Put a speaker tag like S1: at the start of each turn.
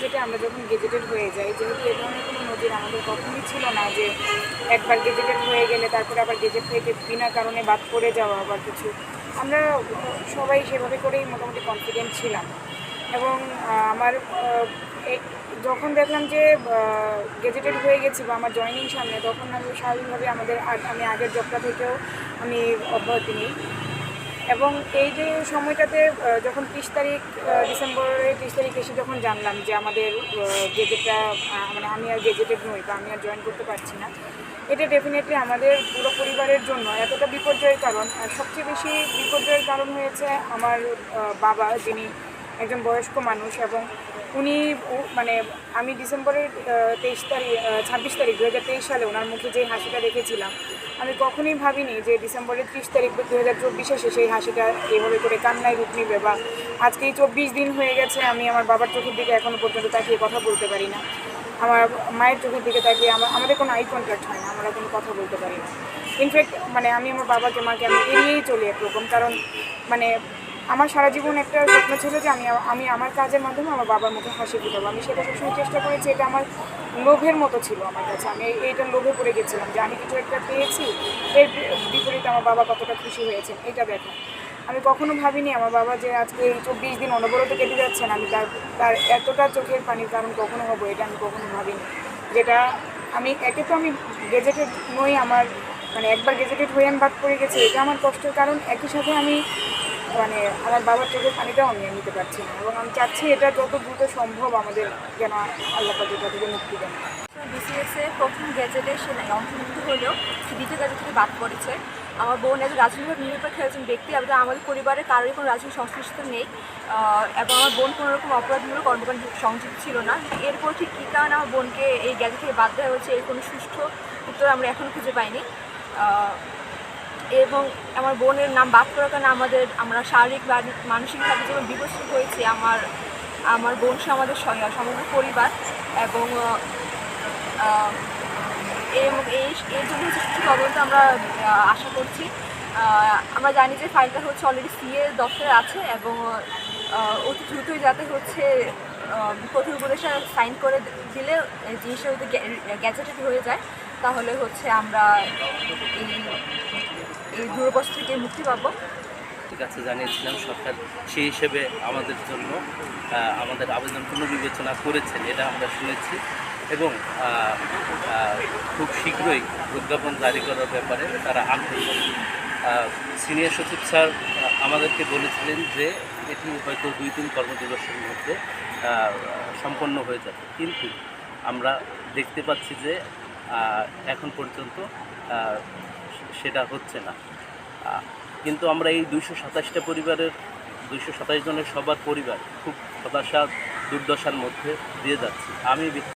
S1: গেজেটে আমরা যখন গেজেটেড হয়ে যাই, যেহেতু এ ধরনের কোনো নজির আমাদের কখনোই ছিল না যে একবার গেজেটেড হয়ে গেলে তারপরে আবার গেজেট থেকে বিনা কারণে বাদ পড়ে যাওয়া আবার কিছু, আমরা সবাই সেভাবে করেই মোটামুটি কনফিডেন্ট ছিলাম। এবং আমার যখন দেখলাম যে গেজেটেড হয়ে গেছি বা আমার জয়েনিং সামনে, তখন আমি স্বাভাবিকভাবে আমাদের আমি আগের জবটা থেকেও আমি অব্যাহতি নিই। এবং এই যে সময়টাতে যখন তিরিশ তারিখ ডিসেম্বরের তিরিশ তারিখ এসে যখন জানলাম যে আমাদের গেজেটটা মানে আমি আর গেজেটেড নই বা আমি আর জয়েন করতে পারছি না, এটা ডেফিনেটলি আমাদের পুরো পরিবারের জন্য এতটা বিপর্যয়ের কারণ। সবচেয়ে বেশি বিপর্যয়ের কারণ হয়েছে আমার বাবা, যিনি একজন বয়স্ক মানুষ এবং উনি মানে আমি ডিসেম্বরের তেইশ তারিখ ছাব্বিশ তারিখ দু হাজার তেইশ সালে ওনার মুখে যে হাসিটা দেখেছিলাম, আমি কখনোই ভাবিনি যে ডিসেম্বরের ত্রিশ তারিখ দু হাজার চব্বিশে এসে সেই হাসিটা এভাবে করে কান্নায় রূপ নিবে বা আজকে এই চব্বিশ দিন হয়ে গেছে, আমি আমার বাবার চোখের দিকে এখনও পর্যন্ত তাকিয়ে কথা বলতে পারি না। আমার মায়ের চোখের দিকে তাকিয়ে আমার, আমাদের কোনো আই কন্ট্যাক্ট হয় না, আমরা কোনো কথা বলতে পারি না। ইনফ্যাক্ট মানে আমি আমার বাবাকে, মাকে আমি এড়িয়েই চলি একরকম, কারণ মানে আমার সারা জীবন একটা স্বপ্ন ছিল যে আমি আমি আমার কাজের মাধ্যমে আমার বাবার মুখে হাসি ফুটাবো। আমি সেটা সবসময় চেষ্টা করেছি, এটা আমার লোভের মতো ছিল আমার কাছে। আমি এই- এইটার লোভে পড়ে গেছিলাম যে আমি কিছু একটা পেয়েছি, এর বিপরীতে আমার বাবা কতটা খুশি হয়েছে এটা দেখো আমি কখনো ভাবিনি আমার বাবা যে আজকে এই চব্বিশ দিন অনবরত কেটে যাচ্ছেন, আমি তার তার এতটা চোখের পানির কারণ কখনো হব, এটা আমি কখনো ভাবিনি। যেটা আমি একে তো আমি গেজেটেড নই, আমার মানে একবার গেজেটেড হয়ে আমি বাদ পড়ে গেছি, এটা আমার কষ্টের কারণ। একই সাথে আমি মানে আমার বাবার চোখের পানিটাও আমি নিতে পারছি না। এবং আমি চাচ্ছি এটা যত দ্রুত সম্ভব আমাদের যেন আল্লাহ পাক এটা থেকে মুক্তি দেন।
S2: বিসিএস প্রথম গ্যাজেটে সে অন্তর্ভুক্ত হলেও দ্বিতীয় গ্যাজেট থেকে বাদ পড়েছে। আমার বোন একজন রাজনৈতিক নিরপেক্ষ একজন ব্যক্তি এবং আমাদের পরিবারে কারোরই কোনো রাজনৈতিক সংশ্লিষ্ট নেই। এবং আমার বোন কোনো রকম অপরাধমূলক কর্মকাণ্ড সংযুক্ত ছিল না। এরপর ঠিক কী কারণে আমার বোনকে এই গ্যাজেট থেকে বাদ দেওয়া হয়েছে এর কোনো সুষ্ঠু উত্তর আমরা এখনও খুঁজে পাইনি। এবং আমার বোনের নাম বাদ করার কারণে আমাদের, আমরা শারীরিক মানসিকভাবে যেমন বিবস্ত্র হয়েছি, আমার আমার বোন সহ আমাদের সমগ্র পরিবার এবং এই, এর জন্য হচ্ছে তদন্ত আমরা আশা করছি। আমরা জানি যে ফাইলটা হচ্ছে অলরেডি সিএ দপ্তরে আছে এবং অতি দ্রুতই যাতে হচ্ছে প্রতি উপদেশটা সাইন করে দিলে জিনিসটা যদি গ্যাজেটেড হয়ে যায়, তাহলে হচ্ছে আমরা এই এই থেকে মুক্তি পাবো।
S3: কাছে জানিয়েছিলাম সরকার সেই হিসেবে আমাদের জন্য আমাদের আবেদন পুনর্বিবেচনা করেছেন, এটা আমরা শুনেছি। এবং খুব শীঘ্রই প্রজ্ঞাপন জারি করার ব্যাপারে তারা আগ্রহী। সিনিয়র সচিব স্যার আমাদেরকে বলেছিলেন যে এটি হয়তো দুই তিন কর্মদিবসের মধ্যে সম্পন্ন হয়ে যাবে। কিন্তু আমরা দেখতে পাচ্ছি যে এখন পর্যন্ত সেটা হচ্ছে না। কিন্তু আমরা এই দুইশো সাতাশটা পরিবারের, দুইশো সাতাশ জনের সবার পরিবার খুব হতাশা দুর্দশার মধ্যে দিয়ে যাচ্ছি। আমি